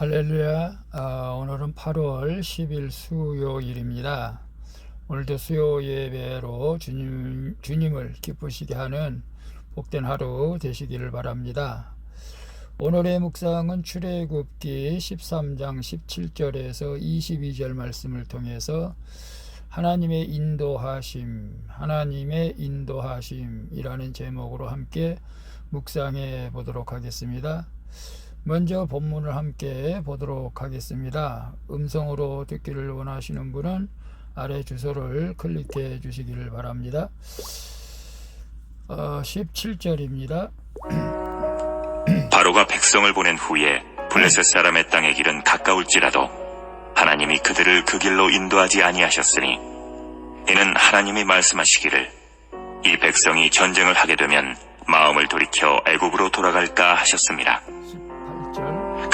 할렐루야. 어, 오늘은 8월 10일 수요일입니다. 오늘도 수요 예배로 주님, 주님을 기쁘시게 하는 복된 하루 되시기를 바랍니다. 오늘의 묵상은 출애굽기 13장 17절에서 22절 말씀을 통해서 하나님의 인도하심, 하나님의 인도하심이라는 제목으로 함께 묵상해 보도록 하겠습니다. 먼저 본문을 함께 보도록 하겠습니다. 음성으로 듣기를 원하시는 분은 아래 주소를 클릭해 주시기를 바랍니다. 어, 17절입니다. 바로가 백성을 보낸 후에 블레셋 사람의 땅의 길은 가까울지라도 하나님이 그들을 그 길로 인도하지 아니하셨으니 이는 하나님이 말씀하시기를 이 백성이 전쟁을 하게 되면 마음을 돌이켜 애굽으로 돌아갈까 하셨습니다.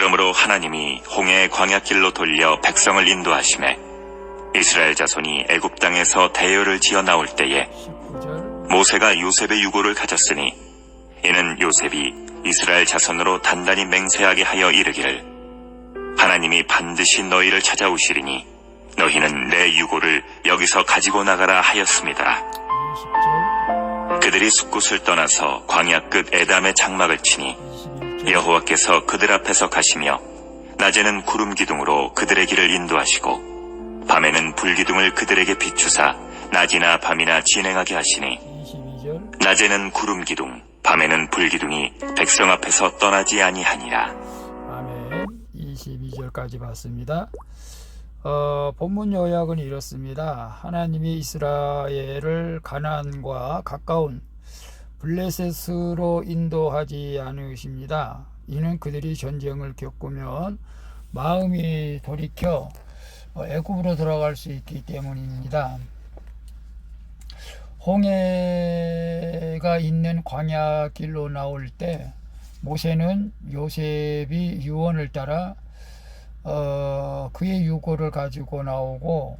18절. 그러므로 하나님이 홍해의 광야길로 돌려 백성을 인도하심에 이스라엘 자손이 애굽 땅에서 대열을 지어 나올 때에 19절. 모세가 요셉의 유고를 가졌으니 이는 요셉이 이스라엘 자손으로 단단히 맹세하게 하여 이르기를 하나님이 반드시 너희를 찾아오시리니 너희는 내 유고를 여기서 가지고 나가라 하였습니다. 20절. 그들이 숲곳을 떠나서 광야 끝 에담의 장막을 치니 21절. 여호와께서 그들 앞에서 가시며 낮에는 구름 기둥으로 그들의 길을 인도하시고 밤에는 불 기둥을 그들에게 비추사 낮이나 밤이나 진행하게 하시니 22절. 낮에는 구름 기둥 밤에는 불 기둥이 백성 앞에서 떠나지 아니하니라 아멘. 22절까지 봤습니다. 어, 본문 요약은 이렇습니다. 하나님이 이스라엘을 가나안과 가까운 블레셋으로 인도하지 않으십니다. 이는 그들이 전쟁을 겪으면 마음이 돌이켜 어, 애굽으로 돌아갈 수 있기 때문입니다. 홍해가 있는 광야 길로 나올 때 모세는 요셉이 유언을 따라 어, 그의 유고를 가지고 나오고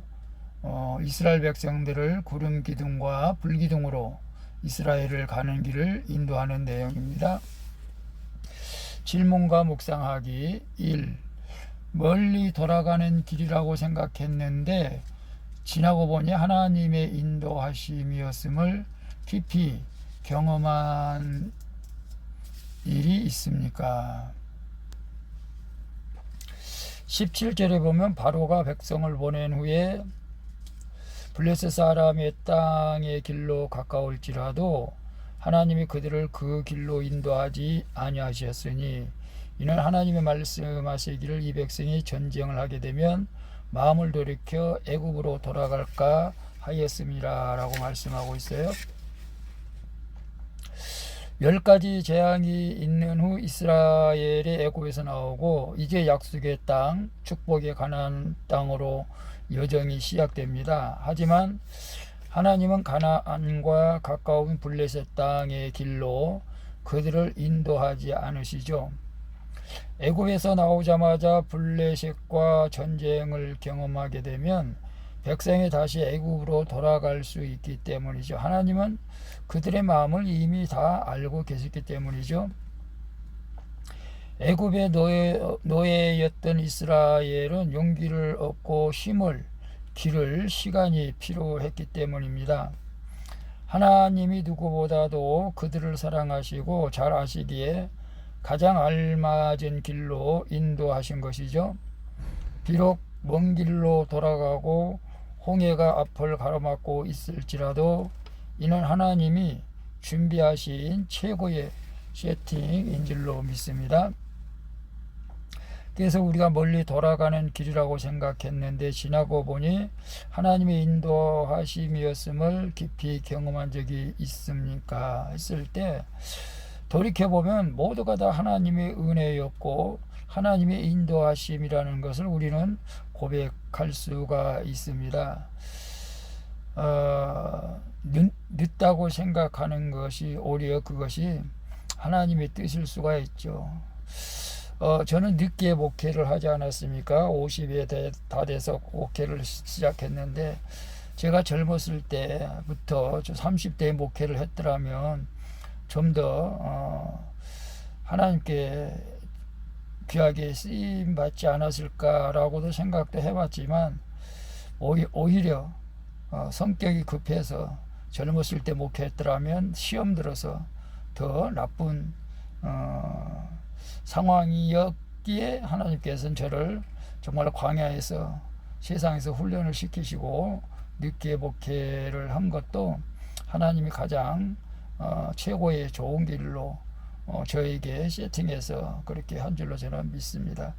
어, 이스라엘 백성들을 구름 기둥과 불 기둥으로 이스라엘을 가는 길을 인도하는 내용입니다. 질문과 묵상하기 1. 멀리 돌아가는 길이라고 생각했는데 지나고 보니 하나님의 인도하심이었음을 깊이 경험한 일이 있습니까? 17절에 보면 바로가 백성을 보낸 후에 블레셋 사람의 땅의 길로 가까울지라도 하나님이 그들을 그 길로 인도하지 아니하셨으니 이는 하나님의 말씀하시기를 이 백성이 전쟁을 하게 되면 마음을 돌이켜 애굽으로 돌아갈까 하였음이라라고 말씀하고 있어요. 열 가지 재앙이 있는 후 이스라엘이 애굽에서 나오고 이제 약속의 땅, 축복의 가나안 땅으로 여정이 시작됩니다. 하지만 하나님은 가나안과 가까운 블레셋 땅의 길로 그들을 인도하지 않으시죠. 애굽에서 나오자마자 블레셋과 전쟁을 경험하게 되면 백성이 다시 애굽으로 돌아갈 수 있기 때문이죠. 하나님은 그들의 마음을 이미 다 알고 계셨기 때문이죠. 애굽의 노예, 노예였던 이스라엘은 용기를 얻고 힘을 기를 시간이 필요했기 때문입니다. 하나님이 누구보다도 그들을 사랑하시고 잘 아시기에 가장 알맞은 길로 인도하신 것이죠. 비록 먼 길로 돌아가고 홍해가 앞을 가로막고 있을지라도 이는 하나님이 준비하신 최고의 세팅인 줄로 믿습니다. 그래서 우리가 멀리 돌아가는 길이라고 생각했는데 지나고 보니 하나님의 인도하심이었음을 깊이 경험한 적이 있습니까? 했을 때 돌이켜보면 모두가 다 하나님의 은혜였고 하나님의 인도하심이라는 것을 우리는 고백할 수가 있습니다. 어, 늦, 늦다고 생각하는 것이 오히려 그것이 하나님의 뜻일 수가 있죠. 어, 저는 늦게 목회를 하지 않았습니까? 50에 다 돼서 목회를 시작했는데 제가 젊었을 때부터 30대에 목회를 했더라면 좀더 어, 하나님께 귀하게 쓰임 받지 않았을까라고도 생각도 해봤지만 오히- 오히려 어, 성격이 급해서 젊었을 때 목회했더라면 시험 들어서 더 나쁜 어, 상황이었기에 하나님께서는 저를 정말 광야에서 세상에서 훈련을 시키시고 늦게 목회를 한 것도 하나님이 가장 어, 최고의 좋은 길로 어, 저에게 세팅해서 그렇게 한 줄로 저는 믿습니다.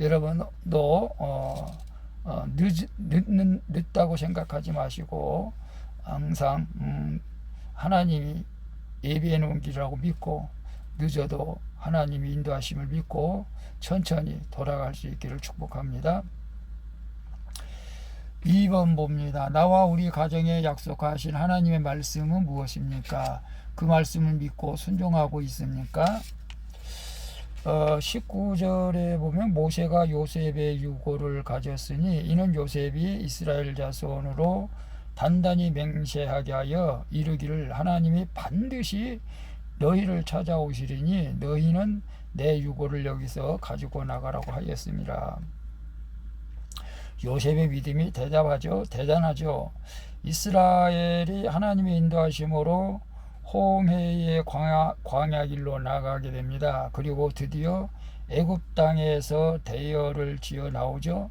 여러분도 어, 어, 늦, 늦는, 늦다고 생각하지 마시고 항상 음, 하나님이 예비해 놓은 길이라고 믿고 늦어도 하나님이 인도하심을 믿고 천천히 돌아갈 수 있기를 축복합니다. 2번 봅니다. 나와 우리 가정에 약속하신 하나님의 말씀은 무엇입니까? 그 말씀을 믿고 순종하고 있습니까? 어, 19절에 보면 모세가 요셉의 유고를 가졌으니 이는 요셉이 이스라엘 자손으로 단단히 맹세하게 하여 이르기를 하나님이 반드시 너희를 찾아오시리니 너희는 내 유고를 여기서 가지고 나가라고 하였습니다. 요셉의 믿음이 대답하죠. 대단하죠. 이스라엘이 하나님의 인도하심으로 홍해의 광야, 광야 길로 나가게 됩니다. 그리고 드디어 애굽 땅에서 대열을 지어 나오죠.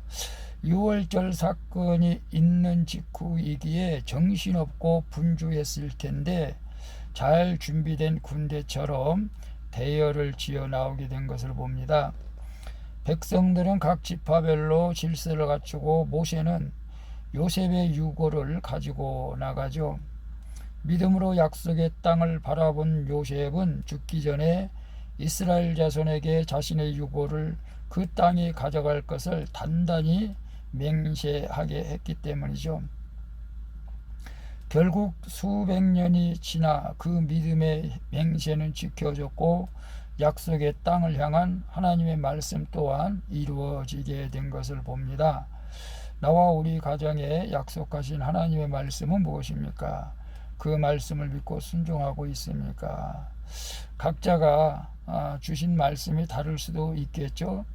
6월절 사건이 있는 직후이기에 정신없고 분주했을 텐데 잘 준비된 군대처럼 대열을 지어 나오게 된 것을 봅니다. 백성들은 각 지파별로 질서를 갖추고 모세는 요셉의 유고를 가지고 나가죠. 믿음으로 약속의 땅을 바라본 요셉은 죽기 전에 이스라엘 자손에게 자신의 유고를 그 땅에 가져갈 것을 단단히 맹세하게 했기 때문이죠. 결국 수백 년이 지나 그 믿음의 맹세는 지켜졌고 약속의 땅을 향한 하나님의 말씀 또한 이루어지게 된 것을 봅니다. 나와 우리 가정에 약속하신 하나님의 말씀은 무엇입니까? 그 말씀을 믿고 순종하고 있습니까? 각자가 아, 주신 말씀이 다를 수도 있겠죠.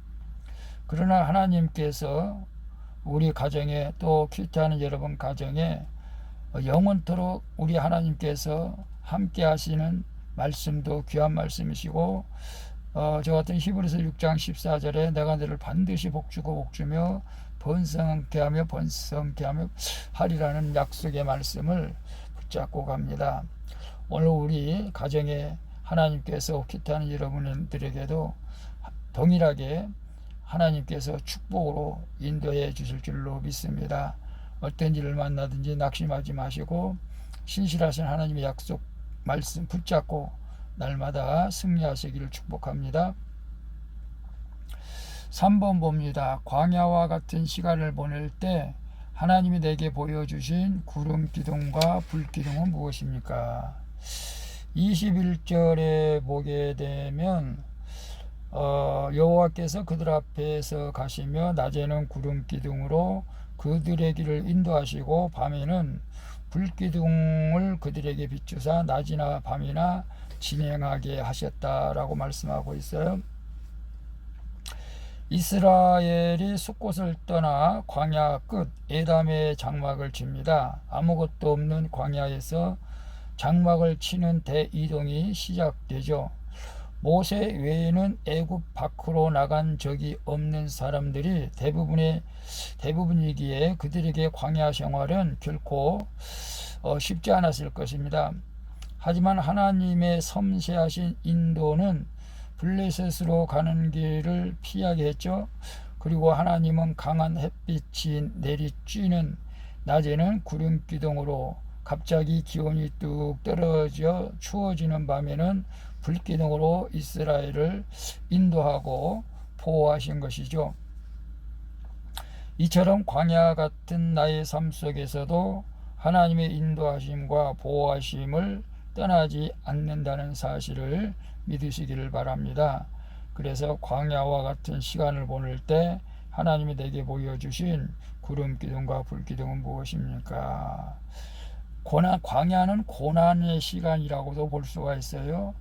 그러나 하나님께서 우리 가정에 또 큐티하는 여러분 가정에 영원토록 우리 하나님께서 함께 하시는 말씀도 귀한 말씀이시고 어, 저 같은 히브리서 6장 14절에 내가 너를 반드시 복주고 복주며 번성케 하며 번성케 하며 하리라는 약속의 말씀을 붙잡고 갑니다. 오늘 우리 가정에 하나님께서 기타는 여러분들에게도 동일하게 하나님께서 축복으로 인도해 주실 줄로 믿습니다. 어떤 일을 만나든지 낙심하지 마시고 신실하신 하나님의 약속 말씀 붙잡고 날마다 승리하시기를 축복합니다. 3번 봅니다. 광야와 같은 시간을 보낼 때 하나님이 내게 보여주신 구름 기둥과 불 기둥은 무엇입니까? 21절에 보게 되면 어, 여호와께서 그들 앞에서 가시며 낮에는 구름 기둥으로 그들의 길을 인도하시고 밤에는 불기둥을 그들에게 비추사 낮이나 밤이나 진행하게 하셨다라고 말씀하고 있어요. 이스라엘이 숲곳을 떠나 광야 끝 에담의 장막을 칩니다. 아무것도 없는 광야에서 장막을 치는 대이동이 시작되죠. 모세 외에는 애굽 밖으로 나간 적이 없는 사람들이 대부분의 대부분이기에 그들에게 광야 생활은 결코 어, 쉽지 않았을 것입니다. 하지만 하나님의 섬세하신 인도는 블레셋으로 가는 길을 피하게 했죠. 그리고 하나님은 강한 햇빛이 내리쬐는 낮에는 구름 기둥으로 갑자기 기온이 뚝 떨어져 추워지는 밤에는 불기둥으로 이스라엘을 인도하고 보호하신 것이죠. 이처럼 광야 같은 나의 삶 속에서도 하나님의 인도하심과 보호하심을 떠나지 않는다는 사실을 믿으시기를 바랍니다. 그래서 광야와 같은 시간을 보낼 때 하나님이 내게 보여주신 구름 기둥과 불 기둥은 무엇입니까? 고난, 광야는 고난의 시간이라고도 볼 수가 있어요.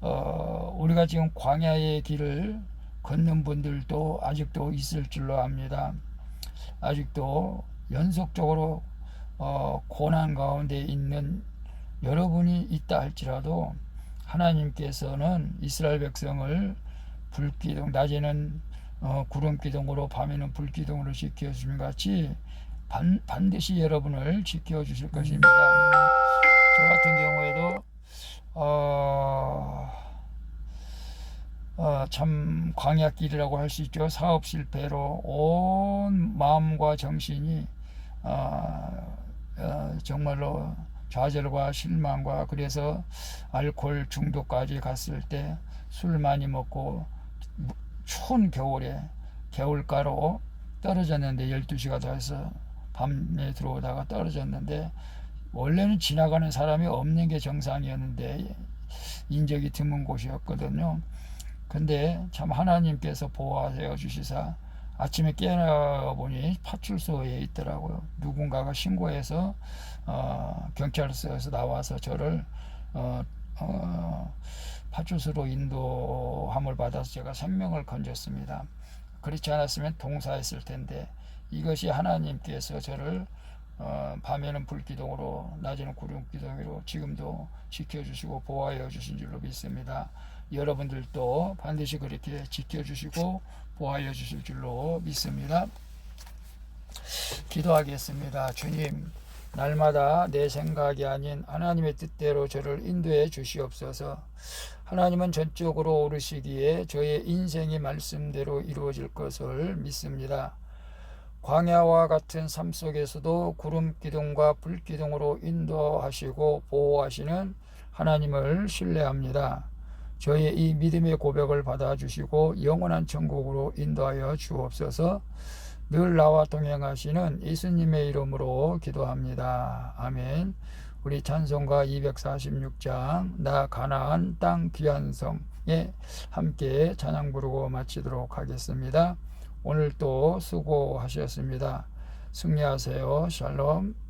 어, 우리가 지금 광야의 길을 걷는 분들도 아직도 있을 줄로 압니다. 아직도 연속적으로 어, 고난 가운데 있는 여러분이 있다 할지라도 하나님께서는 이스라엘 백성을 불기둥 낮에는 어, 구름 기둥으로 밤에는 불 기둥으로 지켜 주신 같이 반, 반드시 여러분을 지켜 주실 것입니다. 저 같은 경우에도 어, 어, 참 광야길이라고 할 수 있죠. 사업 실패로 온 마음과 정신이 어, 어, 정말로 좌절과 실망과 그래서 알코올 중독까지 갔을 때 술 많이 먹고 무- 추운 겨울에 겨울가로 떨어졌는데 12시가 돼서 밤에 들어오다가 떨어졌는데 원래는 지나가는 사람이 없는 게 정상이었는데 인적이 드문 곳이었거든요. 근데 참 하나님께서 보호하여 주시사 아침에 깨어 보니 파출소에 있더라고요. 누군가가 신고해서 어, 경찰서에서 나와서 저를 어, 어, 파출소로 인도함을 받아서 제가 생명을 건졌습니다. 그렇지 않았으면 동사했을 텐데 이것이 하나님께서 저를 어, 밤에는 불기둥으로 낮에는 구름기둥으로 지금도 지켜주시고 보호하여 주신 줄로 믿습니다. 여러분들도 반드시 그렇게 지켜주시고 보호하여 주실 줄로 믿습니다. 기도하겠습니다. 주님, 날마다 내 생각이 아닌 하나님의 뜻대로 저를 인도해 주시옵소서. 하나님은 전적으로 오르시기에 저의 인생이 말씀대로 이루어질 것을 믿습니다. 광야와 같은 삶 속에서도 구름 기둥과 불 기둥으로 인도하시고 보호하시는 하나님을 신뢰합니다. 저의 이 믿음의 고백을 받아주시고 영원한 천국으로 인도하여 주옵소서. 늘 나와 동행하시는 예수님의 이름으로 기도합니다. 아멘. 우리 찬송가 246장 나 가나안 땅 귀한 성에 함께 찬양 부르고 마치도록 하겠습니다. 오늘 또 수고하셨습니다. 승리하세요. 샬롬.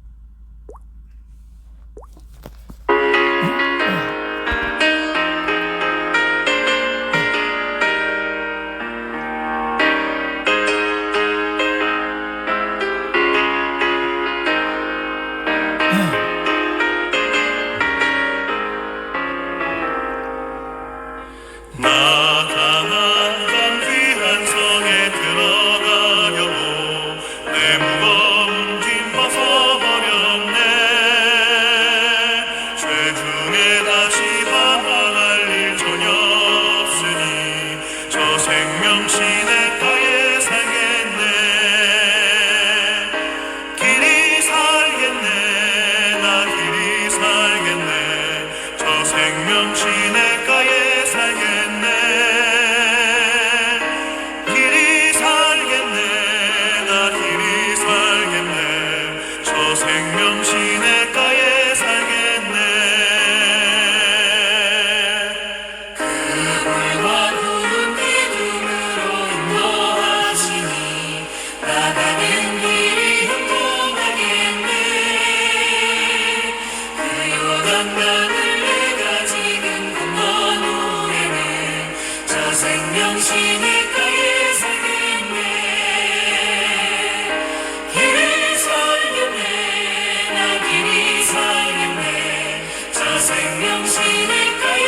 생명 시내가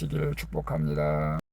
하시기를 축복합니다.